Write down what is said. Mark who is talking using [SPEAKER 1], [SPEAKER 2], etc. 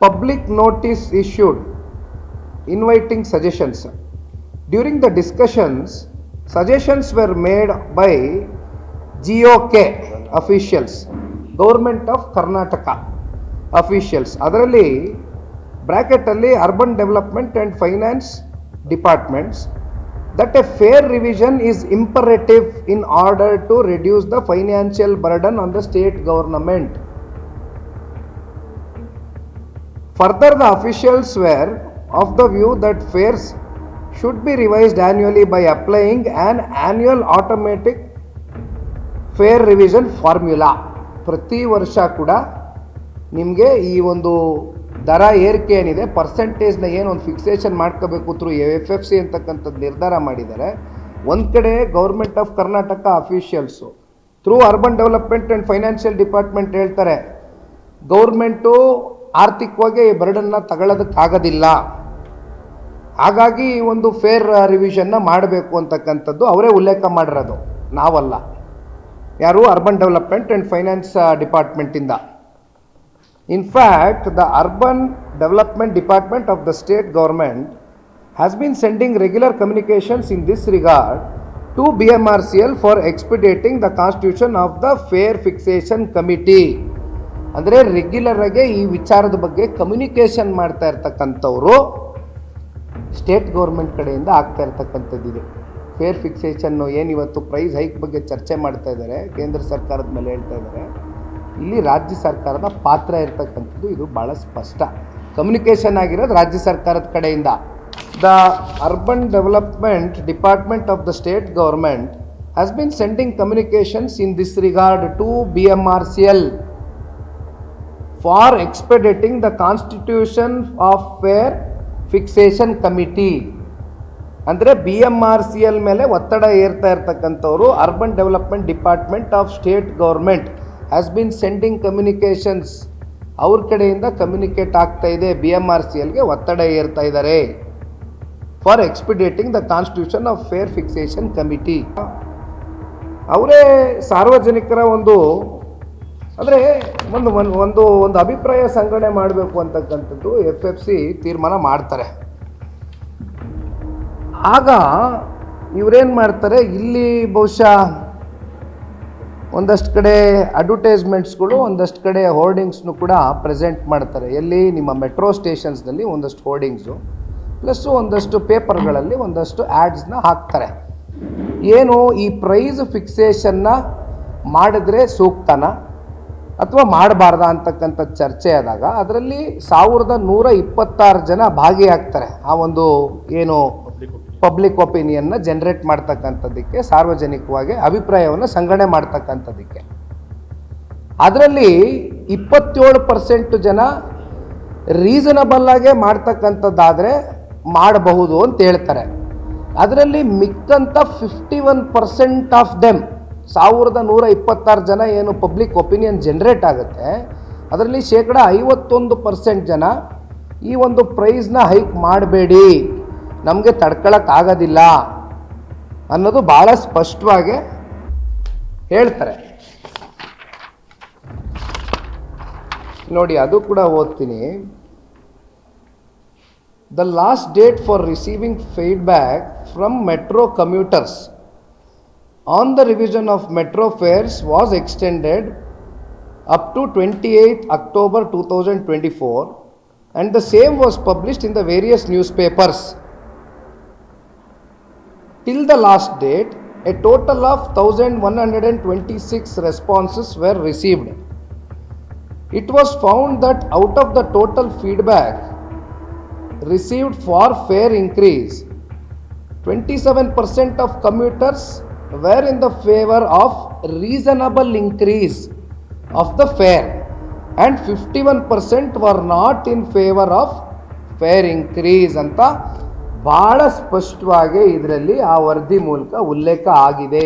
[SPEAKER 1] public notice issued inviting suggestions. During the discussions, suggestions were made by GOK officials, Government of Karnataka officials. ಅದರಲ್ಲಿ ಬ್ರ್ಯಾಕೆಟಲ್ಲಿ urban development and finance departments that a fair revision is imperative in order to reduce the financial burden on the state government. Further, the officials were of the view that fares should be revised annually by applying an annual automatic fare revision formula ಪ್ರತಿ ವರ್ಷ ಕೂಡ ನಿಮಗೆ ಈ ಒಂದು ದರ ಏರಿಕೆ ಏನಿದೆ ಪರ್ಸೆಂಟೇಜ್ನ ಏನು ಒಂದು ಫಿಕ್ಸೇಷನ್ ಮಾಡ್ಕೋಬೇಕು ಥ್ರೂ ಎಫ್ ಎಫ್ ಸಿ ಅಂತಕ್ಕಂಥದ್ದು ನಿರ್ಧಾರ ಮಾಡಿದ್ದಾರೆ. ಒಂದು ಕಡೆ government of Karnataka officials through urban development and financial department ಹೇಳ್ತಾರೆ ಗೌರ್ಮೆಂಟು ಆರ್ಥಿಕವಾಗಿ ಈ ಬರ್ಡನ್ನ ತಗೊಳ್ಳೋದಕ್ಕಾಗೋದಿಲ್ಲ. ಹಾಗಾಗಿ ಒಂದು ಫೇರ್ ರಿವಿಷನ್ನ ಮಾಡಬೇಕು ಅಂತಕ್ಕಂಥದ್ದು ಅವರೇ ಉಲ್ಲೇಖ ಮಾಡಿರೋದು. ನಾವಲ್ಲ. ಯಾರು urban development and finance ಡಿಪಾರ್ಟ್ಮೆಂಟಿಂದ in fact the urban development department of the state government has been sending regular communications in this regard to B M R C L for expediting the constitution of the fare fixation committee ಅಂದರೆ regular ಆಗಿ ಈ ವಿಚಾರದ ಬಗ್ಗೆ communication ಮಾಡ್ತಾ ಇರ್ತಕ್ಕಂಥವರು state government ಕಡೆಯಿಂದ ಆಗ್ತಾ ಇರ್ತಕ್ಕಂಥದ್ದಿದೆ fair ಫಿಕ್ಸೇಷನ್ನು ಇವತ್ತು price hike ಬಗ್ಗೆ ಚರ್ಚೆ ಮಾಡ್ತಾ ಇದ್ದಾರೆ, ಕೇಂದ್ರ ಸರ್ಕಾರದ ಮೇಲೆ ಹೇಳ್ತಾ ಇದ್ದಾರೆ. ಇಲ್ಲಿ ರಾಜ್ಯ ಸರ್ಕಾರದ ಪಾತ್ರ ಇರ್ತಕ್ಕಂಥದ್ದು ಇದು ಭಾಳ ಸ್ಪಷ್ಟ. ಕಮ್ಯುನಿಕೇಷನ್ ಆಗಿರೋದು ರಾಜ್ಯ ಸರ್ಕಾರದ ಕಡೆಯಿಂದ. The urban development department of the state government has been sending communications in this regard to B M R C L for expediting the constitution of fare fixation committee ಅಂದರೆ B M R C L ಮೇಲೆ ಒತ್ತಡ ಏರ್ತಾ ಇರ್ತಕ್ಕಂಥವ್ರು urban development department of state government has been sending communications ಅವ್ರ ಕಡೆಯಿಂದ communicate ಆಗ್ತಾ ಇದೆ B M R C ಎಲ್ಗೆ ಒತ್ತಡ ಏರ್ತಾ ಇದ್ದಾರೆ for expediting the constitution of fare fixation committee ಅವರೇ ಸಾರ್ವಜನಿಕರ ಒಂದು ಅಂದರೆ ಒಂದು ಒಂದು ಒಂದು ಒಂದು ಅಭಿಪ್ರಾಯ ಸಂಗ್ರಹಣೆ ಮಾಡಬೇಕು ಅಂತಕ್ಕಂಥದ್ದು ಎಫ್ ಎಫ್ ಸಿ ತೀರ್ಮಾನ ಮಾಡ್ತಾರೆ. ಆಗ ಇವರೇನು ಮಾಡ್ತಾರೆ? ಇಲ್ಲಿ ಬಹುಶಃ ಒಂದಷ್ಟು ಕಡೆ ಅಡ್ವರ್ಟೈಸ್ಮೆಂಟ್ಸ್ಗಳು ಒಂದಷ್ಟು ಕಡೆ ಹೋರ್ಡಿಂಗ್ಸ್ನು ಕೂಡ ಪ್ರೆಸೆಂಟ್ ಮಾಡ್ತಾರೆ. ಎಲ್ಲಿ? ನಿಮ್ಮ ಮೆಟ್ರೋ ಸ್ಟೇಷನ್ಸ್ನಲ್ಲಿ ಒಂದಷ್ಟು ಹೋರ್ಡಿಂಗ್ಸು ಪ್ಲಸ್ಸು ಒಂದಷ್ಟು ಪೇಪರ್ಗಳಲ್ಲಿ ಒಂದಷ್ಟು ಆ್ಯಡ್ಸ್ನ ಹಾಕ್ತಾರೆ. ಏನು ಈ ಪ್ರೈಸ್ ಫಿಕ್ಸೇಷನ್ನ ಮಾಡಿದ್ರೆ ಸೂಕ್ತನ? ಅಥವಾ ಮಾಡಬಾರ್ದ ಅಂತಕ್ಕಂಥ ಚರ್ಚೆ ಆದಾಗ ಅದರಲ್ಲಿ ಸಾವಿರದ ನೂರ ಇಪ್ಪತ್ತಾರು ಜನ ಭಾಗಿಯಾಗ್ತಾರೆ. ಆ ಒಂದು ಏನು ಪಬ್ಲಿಕ್ ಒಪಿನಿಯನ್ನ ಜನರೇಟ್ ಮಾಡ್ತಕ್ಕಂಥದ್ದಕ್ಕೆ, ಸಾರ್ವಜನಿಕವಾಗಿ ಅಭಿಪ್ರಾಯವನ್ನು ಸಂಗ್ರಹಣೆ ಮಾಡ್ತಕ್ಕಂಥದ್ದಕ್ಕೆ. ಅದರಲ್ಲಿ ಇಪ್ಪತ್ತೇಳು ಪರ್ಸೆಂಟ್ ಜನ ರೀಸನಬಲ್ ಆಗೇ ಮಾಡ್ತಕ್ಕಂಥದ್ದಾದರೆ ಮಾಡಬಹುದು ಅಂತ ಹೇಳ್ತಾರೆ. ಅದರಲ್ಲಿ ಮಿಕ್ಕಂಥ fifty one percent of them ಸಾವಿರದ ನೂರ ಇಪ್ಪತ್ತಾರು ಜನ ಏನು ಪಬ್ಲಿಕ್ ಒಪಿನಿಯನ್ ಜನ್ರೇಟ್ ಆಗುತ್ತೆ, ಅದರಲ್ಲಿ ಶೇಕಡ ಐವತ್ತೊಂದು ಪರ್ಸೆಂಟ್ ಜನ ಈ ಒಂದು ಪ್ರೈಸ್ನ ಹೈಕ್ ಮಾಡಬೇಡಿ, ನಮಗೆ ತಡ್ಕೊಳಕ್ಕಾಗೋದಿಲ್ಲ ಅನ್ನೋದು ಭಾಳ ಸ್ಪಷ್ಟವಾಗಿ ಹೇಳ್ತಾರೆ. ನೋಡಿ, ಅದು ಕೂಡ ಓದ್ತೀನಿ. The last date for receiving feedback from metro commuters on the revision of metro fares was extended up to 28th October 2024 and the same was published in the various newspapers. Till the last date, a total of 1126 responses were received. It was found that out of the total feedback received for fare increase, 27% of commuters were in the favor of reasonable increase of the fare and 51% were not in favor of fare increase ಅಂತ ಭಾಳ ಸ್ಪಷ್ಟವಾಗಿ ಇದರಲ್ಲಿ ಆ ವರದಿ ಮೂಲಕ ಉಲ್ಲೇಖ ಆಗಿದೆ